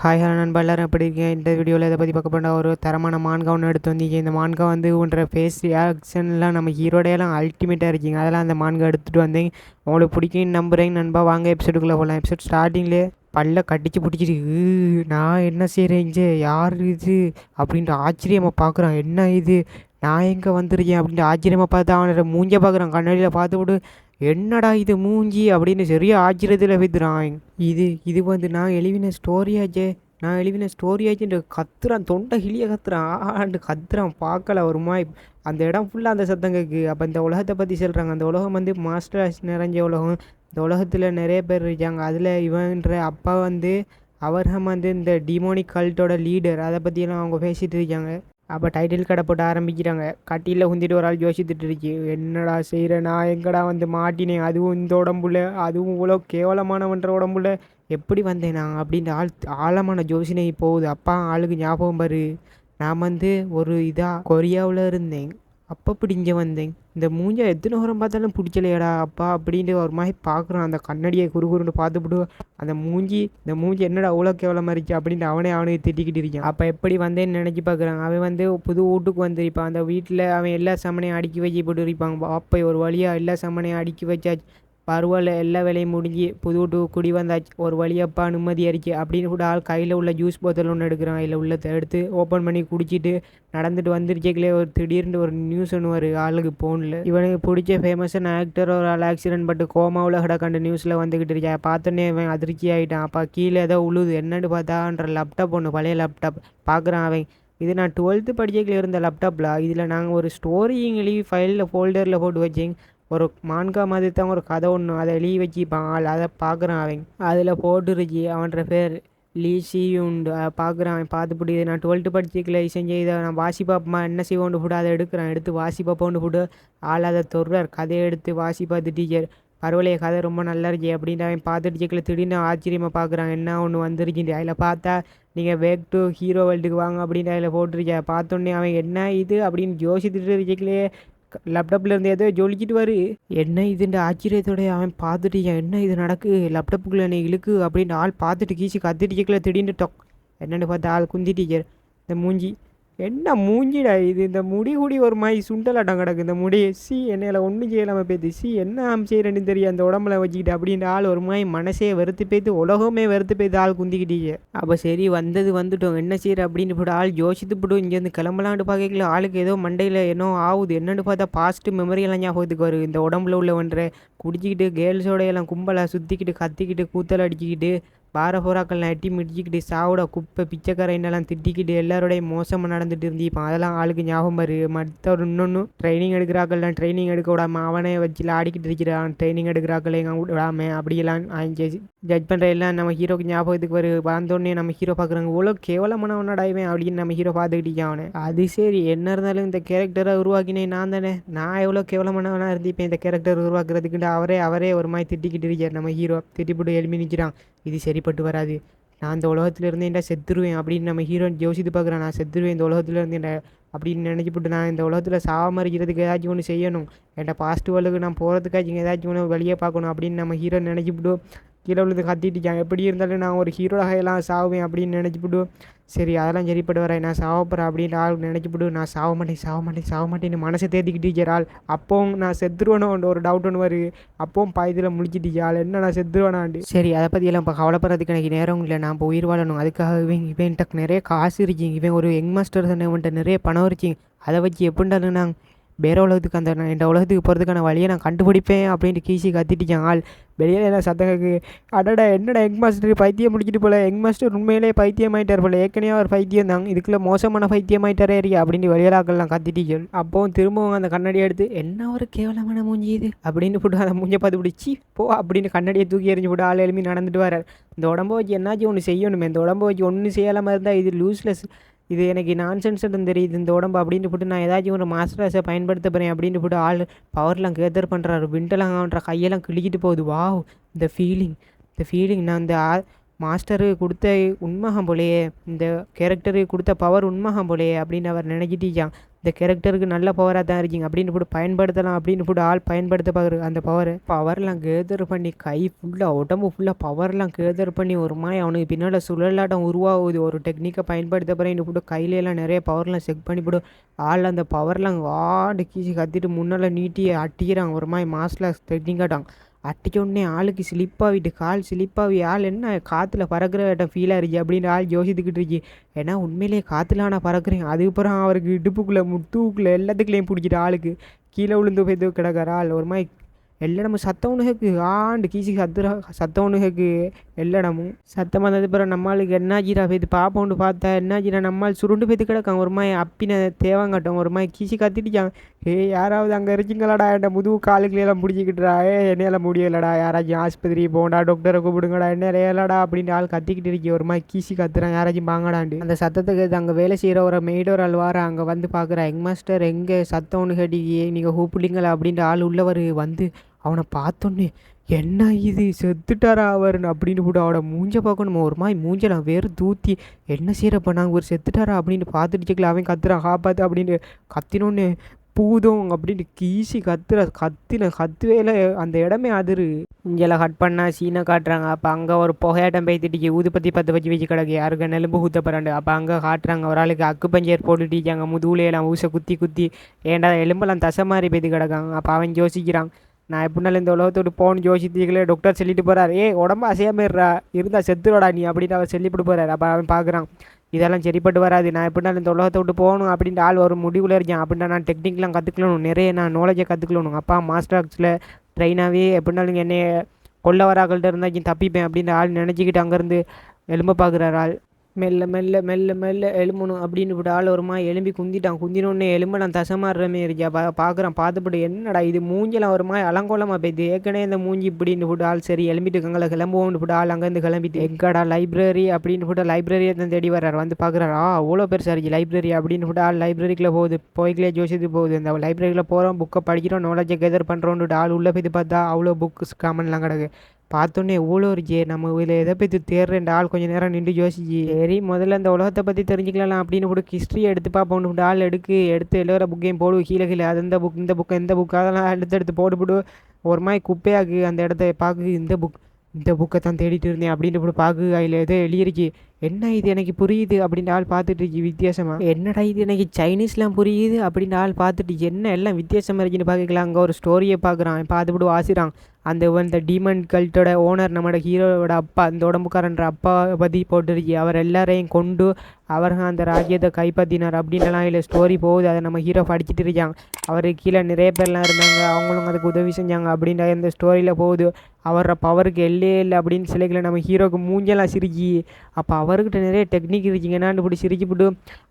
Hi hello நண்பா எல்லாரும் எப்படி இருக்கீங்க? இந்த வீடியோவில் இதை பற்றி பார்க்க போனால் ஒரு தரமான மான்கா ஒன்று எடுத்து வந்தீங்க. இந்த மான்கா வந்து உன்ற ஃபேஸ் ரியாக்ஷன்லாம் நம்ம ஹீரோடையெல்லாம் அல்டிமேட்டாக இருக்கீங்க. அதெல்லாம் அந்த மான்கா எடுத்துகிட்டு வந்தேன் உங்களுக்கு பிடிக்கும் நம்புறேங்க நண்பா வாங்க எபிசோடுக்குள்ளே போகலாம் எபிசோட் ஸ்டார்டிங்லே பல்ல கடிச்சு பிடிச்சிருக்கு நான் என்ன செய்கிறேன் இங்கே? யார் இது? அப்படின்ட்டு ஆச்சரியமாக பார்க்குறான் என்ன இது? நான் எங்கே வந்திருக்கேன்? அப்படின்ட்டு ஆச்சரியமாக பார்த்து அவனோட மூஞ்ச பார்க்குறான் கண்ணாடியில் பார்த்து விட்டு என்னடா இது மூஞ்சி அப்படின்னு சரியா ஆச்சரியத்தில் வைத்துறான் இது இது வந்து நான் எழுவின ஸ்டோரியாச்சே நான் எழுவின ஸ்டோரியாச்சுன்னு கத்துறான் தொண்டை கிளிய கத்துறான். ஆண்டு கத்துறான் பார்க்கல ஒரு மாதிரி அந்த இடம் ஃபுல்லாக அந்த சத்தம் கேட்கு அப்போ இந்த உலகத்தை பற்றி சொல்கிறாங்க அந்த உலகம் வந்து மாஸ்டர் நிறைஞ்ச உலகம். இந்த உலகத்தில் நிறைய பேர் இருக்காங்க. அதில் இவன்ற அப்பா வந்து அவர்ஹம் வந்து இந்த டிமோனிக் கல்ட்டோட லீடர் அதை பற்றியெல்லாம் அவங்க பேசிகிட்டு இருக்காங்க. அப்போ டைட்டில் கடை போட்டு ஆரம்பிக்கிறாங்க. கட்டியில் குந்திட்டு ஒரு ஆள் யோசித்துட்டு இருக்கு. என்னடா செய்கிற நான் எங்கடா வந்து மாட்டினேன் அதுவும் இந்த உடம்புல. அதுவும் இவ்வளோ கேவலமானவன்ற உடம்புல. எப்படி வந்தேன்? நான் அப்படின்ற ஆள் ஆழமான ஜோசினை போகுது. அப்பா ஆளுக்கு ஞாபகம் பாரு. நான் வந்து ஒரு இதாக கொரியாவில் இருந்தேன். அப்போ பிடிங்க வந்தேன். இந்த மூஞ்ச எத்தனை உரம் பார்த்தாலும் பிடிக்கலையடா அப்பா அப்படின்ட்டு ஒரு மாதிரி பார்க்குறான். அந்த கண்ணடியை குறுகுறுன்னு பார்த்துவிட்டு அந்த மூஞ்சி இந்த மூஞ்சி என்னடா அவ்வளோ கேவலமாக இருந்துச்சு அப்படின்ட்டு அவனே அவனுக்கு திட்டிக்கிட்டு இருக்கான். அப்போ எப்படி வந்தேன்னு நினச்சி பார்க்குறான். அவன் வந்து புது வீட்டுக்கு வந்திருப்பான். அந்த வீட்டில் அவன் எல்லா சமனையும் அடுக்கி வச்சு போட்டு இருப்பாங்க அப்போ ஒரு வழியாக எல்லா சமனையும் அடுக்கி வச்சாச்சு. பரவாயில்ல எல்லா வேலையும் முடிஞ்சு புது டூ குடி வந்தாச்சு. ஒரு வழியப்பா நிம்மதியாயிருச்சு அப்படின்னு கூட ஆள் கையில் உள்ள ஜூஸ் போத்தல் ஒன்று எடுக்கிறான். இல்லை உள்ள எடுத்து ஓப்பன் பண்ணி குடிச்சிட்டு நடந்துட்டு வந்துருச்சேக்கிலே ஒரு திடீர்னு ஒரு நியூஸ் ஒன்று ஒரு ஆளுக்கு ஃபோனில் இவனுக்கு பிடிச்ச ஃபேமஸான ஆக்டர் ஒரு ஆள் ஆக்சிடென்ட் பட்டு கோமாவில் கிடக்கண்ட நியூஸில் வந்துக்கிட்டு இருக்கா. பார்த்தோன்னே அவன் அதிர்ச்சி ஆகிட்டான் அப்போ கீழே ஏதோ உழுது. என்னன்னு பார்த்தான்ற லேப்டாப் ஒன்று பழைய லேப்டாப் பார்க்குறான் அவன். இது நான் டுவெல்த்து படிக்கல இருந்த லேப்டாப்பில் இதில் நாங்கள் ஒரு ஸ்டோரியும் எழுதி ஃபைலில் ஃபோல்டரில் போட்டு வச்சேங்க ஒரு மான்கா மாதிரி தான் ஒரு கதை ஒன்று அதை எழுதி வச்சுப்பான். ஆள் அதை பார்க்குறான் அவன். அதில் போட்டுருச்சு. அவன்ற பேர் லீ உண்டு அதை பார்க்குறான். அவன் பார்த்து பிடிக்குது நான் டுவெல்த்து படிச்சிக்கல செஞ்சு இதை நான் வாசி பார்ப்போமா என்ன செய்வோண்டு ஃபுட்டு அதை எடுக்கிறான். எடுத்து வாசி பார்ப்போண்டு ஃபுட்டு ஆள் அதை தொடுறார். கதையை எடுத்து வாசி பார்த்து டீச்சர் பரவாயில்லையே கதை ரொம்ப நல்லா இருக்கு அப்படின்னு அவன் பார்த்துட்டு கேட்கல திடீர்னு ஆச்சரியமாக பார்க்குறான். என்ன ஒன்று வந்திருக்கின்ற அதில் பார்த்தா நீங்கள் பேக் டு ஹீரோ வேர்ல்டுக்கு வாங்க அப்படின்னு அதில் போட்டிருக்கேன் பார்த்தோன்னே அவன் என்ன இது? அப்படின்னு யோசித்துட்டு இருக்கலே. லேப்டாப்பில் இருந்து ஏதோ ஜொலிக்கிட்டு வரு. என்ன இதுன்ற ஆச்சரியத்தோட அவன் பார்த்துட்டு என்ன இது நடக்கு? லேப்டாப்புக்குள்ளே என்னை இழுக்கு? அப்படின்னு ஆள் பார்த்துட்டு கீச்சு கத்திட்டு கேட்கல திடீர்னு டொக். என்னென்னு பார்த்தா ஆள் குந்தி டீச்சர் இந்த மூஞ்சி. என்ன மூஞ்சிடா இது? இந்த முடி கூடி ஒரு மாதிரி சுண்டலாட்டம் கிடக்கு. இந்த முடி சி என்னையில் ஒன்றும் செய்யலாமல் பேத்து சி என்ன ஆம் செய்கிறேன்னு தெரியும் அந்த உடம்புல வச்சுக்கிட்டு அப்படின்ற ஆள் ஒரு மாதிரி மனசே வெறுத்து போய்த்து உலகமே வெறுத்து போய்த்து ஆள் குந்திக்கிட்டீங்க. அப்போ சரி வந்தது வந்துட்டோம். என்ன செய்கிற அப்படின்னு போட்டு ஆள் யோசித்து போட்டு இங்கேருந்து கிளம்பலான்னு பார்க்கல ஆளுக்கு ஏதோ மண்டையில் என்னோ ஆகுது என்னன்னு பார்த்தா பாஸ்ட் மெமரி எல்லாம் ஞாபகத்துக்கு வரும் இந்த உடம்புல உள்ளவன்ற குடிச்சிக்கிட்டு கேர்ள்ஸோட எல்லாம் கும்பலாக சுற்றிக்கிட்டு கத்திக்கிட்டு கூத்தல் அடிச்சுக்கிட்டு பார போராக்கள்லாம் எட்டி மிடிச்சிக்கிட்டு சாவோட குப்பை பிச்சைக்காரனெல்லாம் திட்டிக்கிட்டு எல்லாரோடையும் மோசமாக நடந்துட்டு இருந்திப்பான் அதெல்லாம் ஆளுக்கு ஞாபகம் பாரு. மற்றவர் இன்னொன்று ட்ரைனிங் எடுக்கிறாக்கள்லாம் ட்ரைனிங் எடுக்க விடாம அவனே வச்சு ஆடிக்கிட்டு இருக்கிறான். ட்ரைனிங் எடுக்கிறாக்கள் எங்க விடாம அப்படியெல்லாம் ஜட்ஜ் பண்ணுற எல்லாம் நம்ம ஹீரோக்கு ஞாபகத்துக்கு வரு வந்தோடனே நம்ம ஹீரோ பார்க்குறாங்க இவ்வளோ கேவலமானவனோட இவன் அப்படின்னு நம்ம ஹீரோ பார்த்துக்கிட்டே அவனை. அது சரி என்ன இருந்தாலும் இந்த கேரக்டரை உருவாக்கினேன் நான் தானே. நான் எவ்வளோ கேவலமானவனாக இருந்திப்பேன் இந்த கேரக்டர் உருவாக்குறதுக்குண்டு அவரே அவரே ஒரு மாதிரி திட்டிக்கிட்டு இருக்கார் நம்ம ஹீரோ திட்டிப்பட்டு எழுப்பி நிற்கிறான் இது சரிப்பட்டு வராது. நான் இந்த உலகத்தில் இருந்தேன்டா செத்துருவேன் அப்படின்னு நம்ம ஹீரோ யோசித்து பார்க்குறேன். நான் செத்துருவேன் இந்த உலகத்தில் இருந்தேன்டா அப்படின்னு நினச்சிப்பட்டு நான் இந்த உலகத்தில் சாகாம இருக்கிறதுக்கு ஏதாச்சும் ஒன்று செய்யணும். என்கிட்ட பாஸ்ட் வேர்ல்டுக்கு நான் போகிறதுக்காச்சும் ஏதாச்சும் ஒன்று வெளியே பார்க்கணும் அப்படின்னு நம்ம ஹீரோ நினச்சிப்பிட்டு கீழே விழுந்து கத்திட்டுச்சான் எப்படி இருந்தாலும் நான் ஒரு ஹீரோவாக எல்லாம் சாவேன் அப்படின்னு நினச்சிப்பிட்டு சரி அதெல்லாம் சரிப்பட்டு வரேன் நான் சாவ அப்படின்னு ஆள் நினச்சிப்பிட்டு நான் சாவ மாட்டேன் சாவ மாட்டேன் சாவ மாட்டேன்னு மனசை தேத்திக்கிட்டு இருக்கிற ஆள். அப்போவும் நான் செத்துருவேனோன்ற ஒரு டவுட் ஒன்று வருது அப்பவும் பாயத்தில் முழிச்சிட்டு ஆள். என்ன நான் செத்துருவேனாண்டு சரி அதை பற்றி எல்லாம் இப்போ கவலைப்படுறதுக்கு எனக்கு நேரம் இல்லை. நான் இப்போ உயிர் வாழணும். அதுக்காக இவன் இவன்கிட்ட நிறைய காசு இருக்கீங்க இவன் ஒரு யங் மாஸ்டர் சொன்னவன்ட்ட நிறைய பணம் இருக்கீங்க அதை வச்சு எப்படின்றது நாங்கள் வேற உலகத்துக்கு அந்த நான் இந்த உலகத்துக்கு போகிறதுக்கான வழியை நான் கண்டுபிடிப்பேன் அப்படின்ட்டு கீசி கத்திட்டுச்சான் ஆள். வெளியில் எல்லாம் சத்தம் கேக்கு அடடா என்னடா எங் மாஸ்டர் பைத்தியம் முடிக்கிட்டு போல. எங் மாஸ்டர் உண்மையிலே பைத்தியம் ஆகிட்டார் போல. ஏற்கனவே அவர் பைத்தியம் தாங்க இதுக்குள்ள மோசமான பைத்தியம் ஆகிட்டாரே இருக்கா அப்படின்னு வெளியிலாக்கள்லாம் கத்திட்டீங்க அப்போவும் திரும்பவும் அந்த கண்ணாடி எடுத்து என்ன ஒரு கேவலமான மூஞ்சி இது? அப்படின்னு போட்டு அந்த மூஞ்சை பார்த்து பிடிச்சி போ அப்படின்னு கண்ணாடியை தூக்கி எறிஞ்சு போட்டு ஆள் எழுப்பி நடந்துட்டு வரார் இந்த உடம்பு வச்சு என்னாச்சும் ஒன்று செய்யணுமே? இந்த உடம்பு வச்சு ஒன்றும் செய்யாமல் இருந்தால் இது லூஸ்லெஸ் இது எனக்கு நான்சென்ஸ்ன்னு தெரியுது இந்த உடம்பு அப்படின்னு போட்டு நான் ஏதாச்சும் ஒரு மாஸ்டர்ஸை பயன்படுத்த போகிறேன் அப்படின்னு போட்டு ஆள் பவர்லாம் கேதர் பண்ணுறாரு விண்டெல்லாம் அவன்ற கையெல்லாம் கிழிக்கிட்டு போகுது. வாவ் இந்த ஃபீலிங் இந்த ஃபீலிங் நான் இந்த ஆ மாஸ்டரு கொடுத்த உண்மகம் போலையே இந்த கேரக்டருக்கு கொடுத்த பவர் உண்மகம் போலையே அப்படின்னு அவர் நினைக்கிட்டீச்சான் இந்த கேரக்டருக்கு நல்ல பவராக தான் இருக்கீங்க. அப்படின்னு போட்டு பயன்படுத்தலாம் அப்படின்னு போட்டு ஆள் பயன்படுத்த பார்க்குறது அந்த பவரை பவர்லாம் கேதர் பண்ணி கை ஃபுல்லாக உடம்பு ஃபுல்லாக பவர்லாம் கேதர் பண்ணி ஒரு மாதிரி அவனுக்கு பின்னால் சுழலாட்டம் உருவாகுது. ஒரு டெக்னிக்கை பயன்படுத்த பிறகு இந்த போட்டு கையிலலாம் நிறைய பவர்லாம் செக் பண்ணி போட்டு ஆள் அந்த பவர்லாம் வாண்டு கீச்சி கத்திட்டு முன்னால் நீட்டி அட்டிக்கிறாங்க ஒரு மாதிரி மாசில் டெக்னிக்காட்டான் அட்டிக்க உடனே ஆளுக்கு ஸ்லிப்பாகிட்டு கால் ஸ்லிப்பாகி ஆள் என்ன காற்றுல பறக்கிற இடம் ஃபீலாக இருக்கு அப்படின்னு ஆள் யோசித்துக்கிட்டு இருக்கு. ஏன்னா உண்மையிலேயே காற்றுல நான் பறக்கிறேன். அதுக்கப்புறம் அவருக்கு இடுப்புக்குள்ளே முட்டுக்குள்ளே எல்லாத்துக்குள்ளேயும் பிடிக்கிற ஆளுக்கு கீழே விழுந்து போய் கிடக்கிற ஆள் ஒரு மாதிரி எல்லடமும் சத்தம் ஒன்று கேக்கு ஆண்டு கீசி கத்துறா சத்தம் ஒன்று கேக்கு எல்லடமும் சத்தம் வந்தது பிறகு நம்மளுக்கு என்னாச்சிரா போய்த்து பாப்போண்டு பார்த்தா என்னாச்சிரா நம்மால் சுருண்டு போய்த்து கிடக்கான் ஒரு மாதிரி அப்பின தேவாங்கட்டம் ஒரு மாதிரி கீசி கத்திட்டுச்சான் ஏ யாராவது அங்கே இருக்கீங்களாடா என் முதுகு காலுக்குலாம் பிடிச்சிக்கிட்டுறா ஏ என்னையெல்லாம் முடியலடா யாராச்சும் ஆஸ்பத்திரி போண்டா டாக்டரை கூப்பிடுங்கடா என்ன ஏலடா அப்படின்னு ஆள் கத்திக்கிட்டு இருக்கி ஒரு மாதிரி கீசி கத்துறான் யாராச்சும் வாங்கடாண்டு அந்த சத்தத்துக்கு அங்கே வேலை செய்கிற ஒரு மெய்டோர் ஆள் வார அங்கே வந்து பார்க்குறா எங் மாஸ்டர் எங்கே சத்தம் ஒன்று கேட்டியே நீங்கள் கூப்பிடுங்களா அப்படின்ட்டு ஆள் உள்ளவர் வந்து அவனை பார்த்தோன்னே என்ன இது? செத்துட்டாரா அவர்னு அப்படின்னு கூட அவனை மூஞ்ச பார்க்கணும்? ஒரு மாதிரி மூஞ்ச நான் வேறு தூத்தி என்ன செய்கிறப்ப நாங்கள் ஒரு செத்துட்டாரா? அப்படின்னு பார்த்துட்டு அவன் கத்துறான் காப்பாத்து அப்படின்னு கத்தினோன்னு பூதம் அப்படின்னு கீசி கத்துற கத்தின கத்துவேல அந்த இடமே அதிரு. இங்கெல்லாம் கட் பண்ணால் சீனை காட்டுறாங்க. அப்போ அங்கே ஒரு புகையாட்டம் பேத்திட்டு ஊதுபத்தி பத்து வச்சு வச்சு கிடக்கு. யாருக்கு நெலும்பு ஊற்றப்படுறாண்டு அப்போ அங்கே காட்டுறாங்க. ஒரு ஆளுக்கு அக்கு பஞ்சர் போட்டுட்டிருக்காங்க முதுகுலையெல்லாம் ஊசை குத்தி குத்தி. ஏன்டா எலும்பெல்லாம் தசை மாதிரி பேத்து கிடக்காங்க. அப்போ அவன் யோசிக்கிறான். நான் எப்படினாலும் இந்த உலகத்தோடு போகணும் யோசித்தீங்களே டாக்டர் சொல்லிட்டு போகிறார் ஏ உடம்பு அசையாமிடுறா இருந்தால் செத்துடா நீ அப்படின்னு அவர் சொல்லிவிட்டு போகிறார் அப்போ அவன் பார்க்குறான் இதெல்லாம் சரிப்பட்டு வராது. நான் எப்படினாலும் இந்த உலகத்தை விட்டு போகணும் அப்படின்ட்டு ஆள் ஒரு முடிவில் இருக்கேன். அப்படின்னா நான் டெக்னிக்லாம் கற்றுக்கணும் நிறைய நான் நாலேஜை கற்றுக்கணும் அப்பா மாஸ்டர் ஆக்ஸில் ட்ரெயினாகவே எப்படினாலும் என்னை கொல்ல வராக்கள்கிட்ட இருந்தால் தப்பிப்பேன் அப்படின்ற ஆள் நினச்சிக்கிட்டு அங்கேருந்து எலும்ப பார்க்குறாரு ஆள். மெல்ல மெல்ல மெல்ல மெல்ல எழும்பணும் அப்படின்னு விட்டு ஆள் வருமா எலும்பி குந்திட்டான். குந்தினோடனே எலும்ப நான் தசமாடுறமே இருக்கியா? பா பார்க்குறான் பார்த்துப்பட்டு என்னடா இது? மூஞ்செல்லாம் வருமா அலங்கோலமாக போய்து ஏற்கனவே இந்த மூஞ்சி இப்படின்னு விட்டு ஆள் சரி எழும்பிட்டு இருக்காங்களா கிளம்புவோம்னு விட்டு ஆள் அங்கேருந்து கிளம்பிட்டு எங்கடா லைப்ரரி அப்படின்னு விட்டு லைப்ரரியை தான் தேடி வர்றாரு. வந்து பார்க்குறாரு ஆ அவ்வளோ பெருசாக இருக்கு லைப்ரரி அப்படின்னு விட்டு ஆள் லைப்ரரிக்குள்ளே போகுது போய்க்கிலே ஜோசித்து போகுது. அந்த லைப்ரரியில் போகிறோம் புக்கை படிக்கிறோம் நாலேஜை கெதர் பண்ணுறோன்னு ஆள் உள்ளே போய் பார்த்தா அவ்வளோ புக்ஸ் காமன்லாம் கிடக்கு. பார்த்தோன்னே எவ்வளோ இருக்கே நம்ம இதில் எதை பற்றி தேடுறேன் ஆள் கொஞ்சம் நேரம் நின்று யோசிச்சு. சரி முதல்ல அந்த உலகத்தை பற்றி தெரிஞ்சுக்கலாம் அப்படின்னு கூட ஹிஸ்ட்ரி எடுத்து பார்ப்போம். ஆள் எடுக்கு எடுத்து எழுதுற புக்கையும் போடு கீழே கீழே. அது இந்த புக் இந்த புக் இந்த புக் அதெல்லாம் எடுத்து எடுத்து போட்டு ஒரு மாதிரி குப்பையாக்கு அந்த இடத்த பார்க்கு இந்த புக் இந்த புக்கை தான் தேடிட்டு இருந்தேன் அப்படின்ட்டு போட்டு பார்க்கு அதில் ஏதோ எழுதியிருக்கு. என்ன இது எனக்கு புரியுது அப்படின்ற ஆள் பார்த்துட்டு இருக்கு வித்தியாசமாக என்னடா இது எனக்கு சைனீஸ்லாம் புரியுது அப்படின்ற ஆள் பார்த்துட்டு என்ன எல்லாம் வித்தியாசமாக இருக்குன்னு பார்க்கலாம் அங்கே ஒரு ஸ்டோரியை பார்க்குறான். பார்த்துவிட்டு வாசிறான். அந்த இந்த டீமன் கல்ட்டோட ஓனர் நம்மளோட ஹீரோவோட அப்பா அந்த உடம்புக்காரன்ற அப்பா பற்றி போட்டுருக்கி. அவர் எல்லாரையும் கொண்டு அவர் அந்த ராஜ்யத்தை கைப்பற்றினார் அப்படின்லாம் இல்லை ஸ்டோரி போகுது. அதை நம்ம ஹீரோ படிச்சுட்டு இருக்காங்க அவருக்கு கீழே நிறைய பேர்லாம் இருந்தாங்க. அவங்களும் அதுக்கு உதவி செஞ்சாங்க அப்படின்ற இந்த ஸ்டோரியில் போகுது. அவரோட பவருக்கு எல்லே இல்லை அப்படின்னு சிலைகளை நம்ம ஹீரோக்கு மூஞ்செல்லாம் சிரிக்கி அப்போ அவர்கிட்ட நிறைய டெக்னிக் இருக்குங்கன்னான்னு இப்படி சிரிக்கிவிட்டு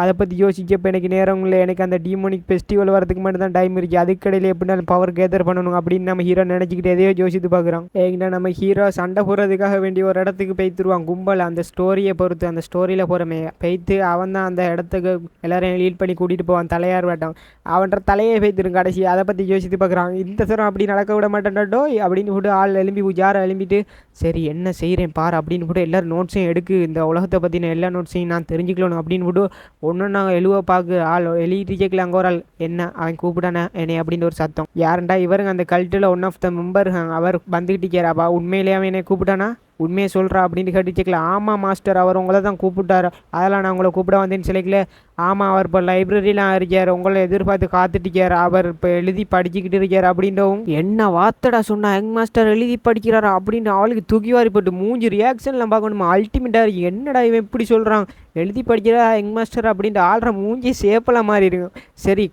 அதை பற்றி யோசிக்கப்போ எனக்கு நேரம் இல்லை. எனக்கு அந்த டீமோனிக் ஃபெஸ்டிவல் வரதுக்கு மட்டும் தான் டைம் இருக்குது அதுக்கடையில் எப்படினாலும் பவர் கேதர் பண்ணணும் அப்படின்னு நம்ம ஹீரோ நினச்சிக்கிட்டு எதையோ யோசித்து பார்க்குறோம் ஏன்னா நம்ம ஹீரோ சண்டை போடுறதுக்காக வேண்டிய ஒரு இடத்துக்கு பெய்த்துருவான். கும்பல் அந்த ஸ்டோரியை பொறுத்து அந்த ஸ்டோரியில் போகிறமே பெய்த்து அவன் தான் அந்த இடத்துக்கு எல்லாரையும் லீட் பண்ணி கூட்டிகிட்டு போவான். தலையார் வேட்டம். அவன்ற தலையை பெய்த்துரும் கடைசி அதை பற்றி யோசித்து பார்க்குறான். இந்த தரம் அப்படி நடக்க விட மாட்டேன்டோ அப்படின்னு விட்டு ஆள் எழும்பி உஜார எழும்பிட்டு சரி என்ன செய்கிறேன் பார் அப்படின்னு கூட எல்லோரும் நோட்ஸையும் எடுக்கு இந்த உலகத்தை பற்றின எல்லா நோட்ஸையும் நான் தெரிஞ்சுக்கணும் அப்படின்னு கூட ஒன்று நாங்கள் எழுவ பார்க்கு ஆள் எழுதிட்டு கேட்கல அங்கே ஒரு ஆள்? என்ன? அவன் கூப்பிடானே என்னை? அப்படின்னு ஒரு சத்தம். யாருண்டா இவருங்க அந்த கல்ட்டில் ஒன் ஆஃப் த மெம்பர் அவர் வந்துக்கிட்டு கேராப்பா உண்மையிலேயே அவன் என்னை கூப்பிட்டானா? உண்மையை சொல்கிறா அப்படின்னு கேட்டு கேட்கல ஆமாம் மாஸ்டர் அவர் உங்களை தான் கூப்பிட்டார். அதெல்லாம் நான் உங்களை கூப்பிட வந்தேன்னு சிலைக்கல ஆமாம் அவர் இப்போ லைப்ரரிலாம் இருக்கார். உங்களை எதிர்பார்த்து காத்துட்டுக்கார் அவர் இப்போ எழுதி படிச்சுக்கிட்டு இருக்கார் அப்படின்றவும் என்ன வார்த்தடா சொன்னா? யங் மாஸ்டர் எழுதி படிக்கிறாரா அப்படின்னு அவளுக்கு தூக்கி வாரி போட்டு மூஞ்சி ரியாக்ஷன்லாம் பார்க்கணுமா? அல்டிமேட்டாக இருக்கு. என்னடா இவன் இப்படி சொல்கிறான் எழுதி படிக்கிறா யங் மாஸ்டர் அப்படின்ட்டு ஆள்ற மூஞ்சி சேப்பலாம் மாறி இருக்கும். சரி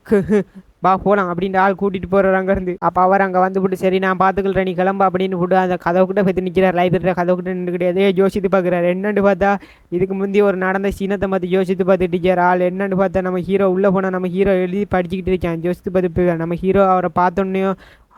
வா போகலாம் அப்படின்ட்டு ஆள் கூட்டிகிட்டு போகிறார் அங்கேருந்து. அப்போ அவர் அங்கே வந்து விட்டு சரி நான் பார்த்துக்கிறேன் நீ கிளம்பு அப்படின்னு விட்டு அந்த கதவுக்கிட்ட போய் நிற்கிறார் லைப்ரரியில் கதவுக்கிட்ட நின்றுக்கிட்டே அதே யோசித்து பார்க்குறாரு. என்னன்னு பார்த்தா இதுக்கு முந்தைய ஒரு நடந்த சீனத்தை பார்த்து யோசித்து பார்த்துட்டு இருக்கார் ஆள். என்னன்னு பார்த்தா நம்ம ஹீரோ உள்ளே போனால் நம்ம ஹீரோ எழுதி படிச்சுக்கிட்டு இருக்கான். யோசித்து பார்த்து நம்ம ஹீரோ அவரை பார்த்தோன்னையும்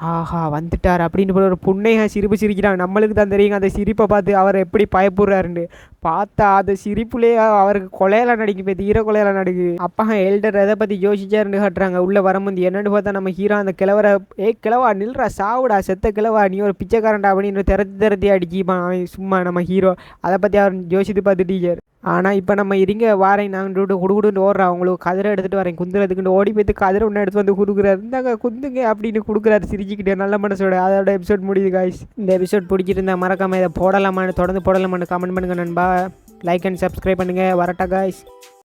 ஆஹா வந்துட்டார் அப்படின்னு போல ஒரு புண்ணையாக சிரிப்பு சிரிக்கிறாங்க. நம்மளுக்கு தான் தெரியுங்க அந்த சிரிப்பை பார்த்து அவர் எப்படி பயப்படுறாருன்னு. பார்த்தா அது சிரிப்புலேயே அவருக்கு கொலையெல்லாம் நடிக்கு இப்போ ஹீரோ கொலையில நடிக்கு அப்பா எல்டர் எதை பற்றி யோசிச்சாருன்னு காட்டுறாங்க. உள்ளே வரும்போது என்னன்னு பார்த்தா நம்ம ஹீரோ அந்த கிழவரை ஏ கிழவா நில்றா சாவுடா செத்த கிழவா நீ ஒரு பிச்சைக்காரன்டா அப்படின்னு திறத்து திறத்தி அடிக்கிப்பான் அவன் சும்மா நம்ம ஹீரோ அதை பற்றி அவர் யோசித்து பார்த்து டீச்சர். ஆனால் இப்போ நம்ம இருங்க வாரேன் நாங்கள் குடுகுடுன்னு ஓடுறோம் அவங்களுக்கு கதிரை எடுத்துகிட்டு வரேன். குந்துறதுக்குன்னு ஓடி போய்த்து கதிரை ஒன்று எடுத்து வந்து கொடுக்குறாரு. இந்தாங்க குந்துங்க அப்படின்னு கொடுக்குறாரு சிரிச்சுக்கிட்டே நல்ல மனசோட. அதோட எபிசோட் முடியுது காய்ஸ் இந்த எபிசோட் பிடிச்சிருந்தா மறக்காம இதை போடலாமான்னு தொடர்ந்து போடலாமான்னு கமெண்ட் பண்ணுங்க நண்பா. லைக் அண்ட் சப்ஸ்கிரைப் பண்ணுங்கள் வரட்டா காய்ஸ்